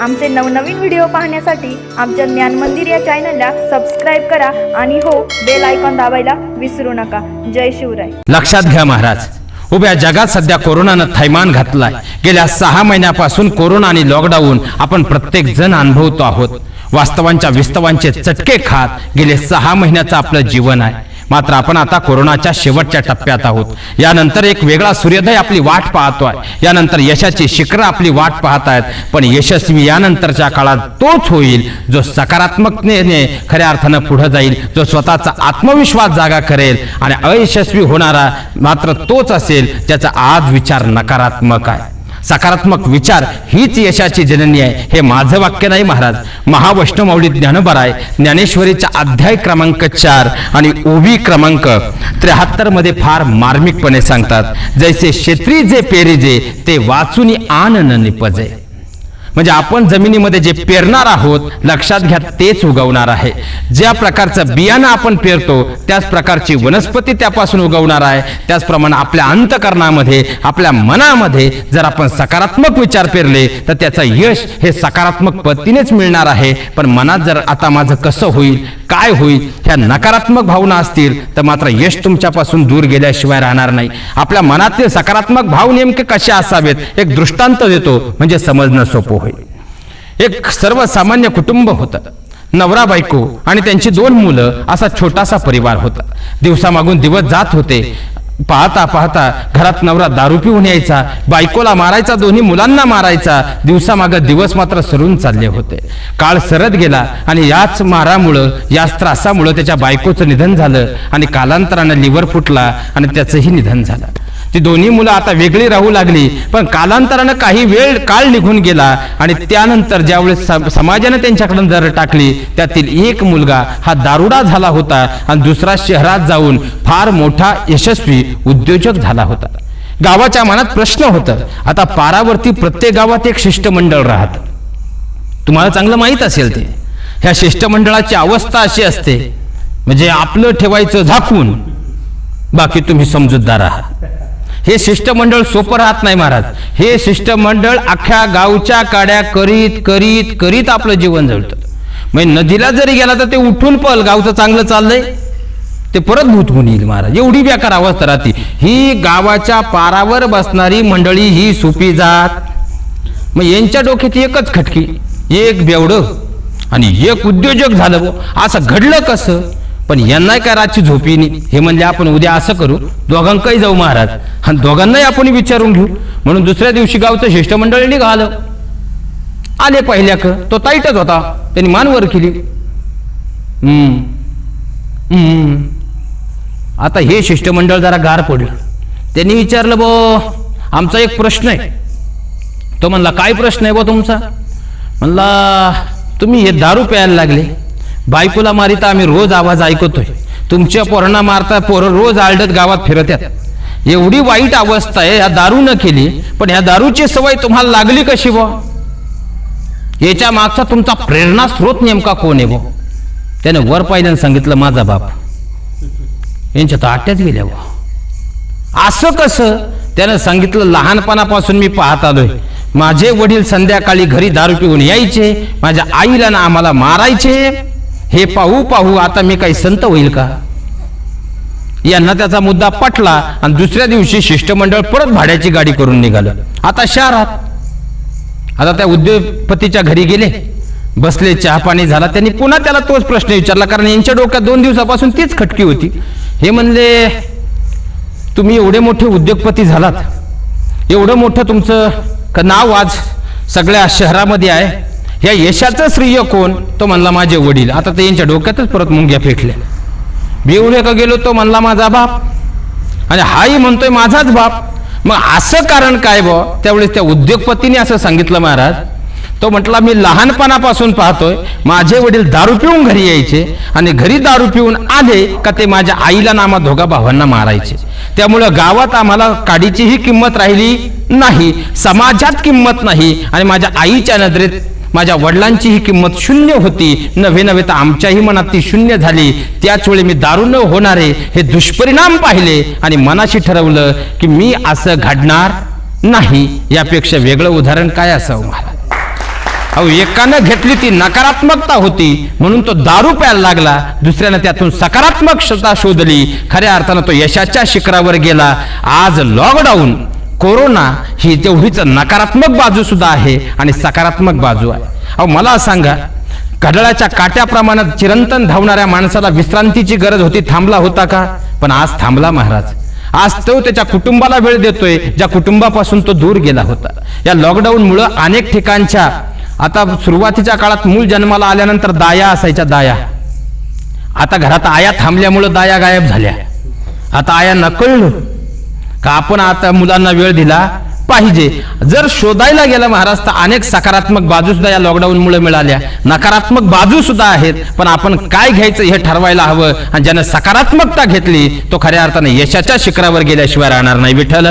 आमचे नवनवीन व्हिडिओ पाहण्यासाठी आमच्या ज्ञान मंदिर या चॅनलला सबस्क्राईब करा आणि हो बेल आयकॉन दाबायला विसरू नका. जय शिवराय. लक्षात घ्या महाराज उभ्या जगात सध्या कोरोनानं थैमान घातलाय. गेल्या सहा महिन्यापासून कोरोना आणि लॉकडाऊन आपण प्रत्येक जण अनुभवतो आहोत. वास्तवांच्या विस्तवांचे चटके खात गेले सहा महिन्याचं आपलं जीवन आहे. मात्र आपण आता कोरोनाच्या शेवटच्या टप्प्यात आहोत. यानंतर एक वेगळा सूर्योदय आपली वाट पाहतोय. यानंतर यशाची शिखरं आपली वाट पाहत आहेत. पण यशस्वी यानंतरच्या काळात तोच होईल जो सकारात्मकतेने खऱ्या अर्थानं पुढे जाईल जो स्वतःचा आत्मविश्वास जागा करेल आणि अयशस्वी होणारा मात्र तोच असेल ज्याचा आज विचार नकारात्मक आहे. सकारात्मक विचार हीच यशाची जननी आहे. हे माझं वाक्य नाही महाराज. महावैष्णवमाऊली ज्ञानबराय ज्ञानेश्वरीचा अध्याय क्रमांक चार आणि ओवी क्रमांक त्र्याहत्तरमध्ये फार मार्मिकपणे सांगतात जैसे क्षेत्री जे पेरिजे ते वाचून आन न निपजे. म्हणजे आपण जमिनीमध्ये जे पेरणार आहोत लक्षात घ्या तेच उगवणार आहे. ज्या प्रकारचं बियाणं आपण पेरतो त्याच प्रकारची वनस्पती त्यापासून उगवणार आहे. त्याचप्रमाणे आपल्या अंतकरणामध्ये आपल्या मनामध्ये जर आपण सकारात्मक विचार पेरले तर त्याचं यश हे सकारात्मक पद्धतीनेच मिळणार आहे. पण मनात जर आता माझं कसं होईल काय होईल ह्या नकारात्मक भावना असतील तर मात्र यश तुमच्यापासून दूर गेल्याशिवाय राहणार नाही. आपल्या मनातील सकारात्मक भाव नेमके कसे असावेत एक दृष्टांत देतो म्हणजे समजणं सोपं होईल. एक सर्वसामान्य कुटुंब होतं. नवरा बायको आणि त्यांची दोन मुलं असा छोटासा परिवार होता. दिवसामागून दिवस जात होते. पाहता पाहता घरात नवरा दारू पिऊन यायचा बायकोला मारायचा दोन्ही मुलांना मारायचा दिवसामागं दिवस मात्र सरून चालले होते. काळ सरत गेला आणि याच मारामुळं याच त्रासामुळं त्याच्या बायकोचं निधन झालं आणि कालांतरानं लिव्हर फुटला आणि त्याचंही निधन झालं. ती दोन्ही मुलं आता वेगळी राहू लागली. पण कालांतरानं काही वेळ काळ निघून गेला आणि त्यानंतर ज्यावेळेस सम- समाजाने त्यांच्याकडून नजर टाकली त्यातील एक मुलगा हा दारुडा झाला होता आणि दुसरा शहरात जाऊन फार मोठा यशस्वी उद्योजक झाला होता. गावाच्या मनात प्रश्न होता आता पारावरती प्रत्येक गावात एक शिष्टमंडळ राहत. तुम्हाला चांगलं माहीत असेल ते. ह्या शिष्टमंडळाची अवस्था अशी असते म्हणजे आपलं ठेवायचं झाकून बाकी तुम्ही समजूतदार आहात. हे शिष्टमंडळ सोपं राहत नाही महाराज. हे शिष्टमंडळ अख्ख्या गावच्या काड्या करीत करीत करीत आपलं जीवन जळतं. म्हणजे नदीला जरी गेला तर ते उठून पल गावचं चांगलं चाललंय. ते परत भूत होऊन येईल महाराज. एवढी बेकार अवस्था राहते. ही गावाच्या पारावर बसणारी मंडळी ही सोपी जात. मग यांच्या डोक्यात एकच खटकी एक बेवडं आणि एक उद्योजक झालं असं घडलं कसं? पण यांना काय रातची झोपी नाही हे म्हणजे आपण उद्या असं करू दोघांकाही जाऊ महाराज. आणि दोघांनाही आपण विचारून घेऊ. म्हणून दुसऱ्या दिवशी गावचं शिष्टमंडळ निघालं आले पहिल्या क तो ताईटच होता. त्यांनी मानवर केली. आता हे शिष्टमंडळ जरा गार पडलं. त्यांनी विचारलं बो आमचा एक प्रश्न आहे. तो म्हणला काय प्रश्न आहे बो तुमचा? म्हणला तुम्ही हे दारू प्यायला लागले. बायकोला मारिता आम्ही रोज आवाज ऐकतोय. तुमच्या पोरांना मारता पोरं रोज आलडत गावात फिरत आहेत एवढी वाईट अवस्था आहे ह्या दारू न केली पण ह्या दारूची सवय तुम्हाला लागली कशी बा याच्या मागचा तुमचा प्रेरणा स्रोत नेमका कोण आहे बो त्याने वर पाहिल्यानं सांगितलं माझा बाप. यांच्या तर आट्यात गेल्या बा असं कसं? त्यानं सांगितलं लहानपणापासून मी पाहत आलोय. माझे वडील संध्याकाळी घरी दारू पिऊन यायचे. माझ्या आईला ना आम्हाला मारायचे. हे पाहू पाहू आता मी काही संत होईल का? यांना त्याचा मुद्दा पटला आणि दुसऱ्या दिवशी शिष्टमंडळ परत भाड्याची गाडी करून निघालं. आता शहरात आता त्या उद्योगपतीच्या घरी गेले. बसले चहा पाणी झाला. त्यांनी पुन्हा त्याला तोच प्रश्न विचारला कारण यांच्या डोक्यात दोन दिवसापासून तीच खटकी होती. हे म्हणले तुम्ही एवढे मोठे उद्योगपती झालात. एवढं मोठं तुमचं क- नाव आज सगळ्या शहरामध्ये आहे. या यशाचं श्रेय कोण? तो म्हणला माझे वडील. आता ते यांच्या डोक्यातच परत मुंग्या फेटल्या बिवणे का गेलो? तो म्हणला माझा बाप. आणि हाही म्हणतोय माझाच बाप. मग असं कारण काय बो त्यावेळेस त्या उद्योगपतीने असं सांगितलं महाराज. तो म्हटला मी लहानपणापासून पाहतोय माझे वडील दारू पिऊन घरी यायचे आणि घरी दारू पिऊन आले का ते माझ्या आईला नामा दोघा भावांना मारायचे. त्यामुळं गावात आम्हाला काडीचीही किंमत राहिली नाही समाजात किंमत नाही आणि माझ्या आईच्या नजरेत माझ्या वडिलांची ही किंमत शून्य होती. नव्हे नव्हे तर आमच्याही मनात ती शून्य झाली. त्याच वेळी मी दारू न होणारे हे दुष्परिणाम पाहिले आणि मनाशी ठरवलं की मी असं घडणार नाही. यापेक्षा वेगळं उदाहरण काय असावं महाराज अहो एकानं घेतली ती नकारात्मकता होती. म्हणून तो दारू प्यायला लागला. दुसऱ्यानं त्यातून सकारात्मकता शोधली. खऱ्या अर्थानं तो यशाच्या शिखरावर गेला. आज लॉकडाऊन कोरोना ही तेवढीच नकारात्मक बाजू सुद्धा आहे आणि सकारात्मक बाजू आहे. अहो मला सांगा घड्याळाच्या काट्याप्रमाणात चिरंतन धावणाऱ्या माणसाला विश्रांतीची गरज होती थांबला होता का? पण आज थांबला महाराज. आज तो त्याच्या कुटुंबाला वेळ देतोय ज्या कुटुंबापासून तो दूर गेला होता. या लॉकडाऊनमुळं अनेक ठिकाणच्या आता सुरुवातीच्या काळात मूल जन्माला आल्यानंतर दाया असायच्या दाया. आता घरात आया थांबल्यामुळं दाया गायब झाल्या. आता आया नकळलं. का आपण आता मुलांना वेळ दिला? पाहिजे. जर शोधायला गेलं महाराज तर अनेक सकारात्मक बाजू सुद्धा या लॉकडाऊन मुळे मिळाल्या. नकारात्मक बाजू सुद्धा आहेत पण आपण काय घ्यायचं हे ठरवायला हवं? आणि ज्यानं सकारात्मकता घेतली तो खऱ्या अर्थाने यशाच्या शिखरावर गेल्याशिवाय राहणार नाही विठ्ठल.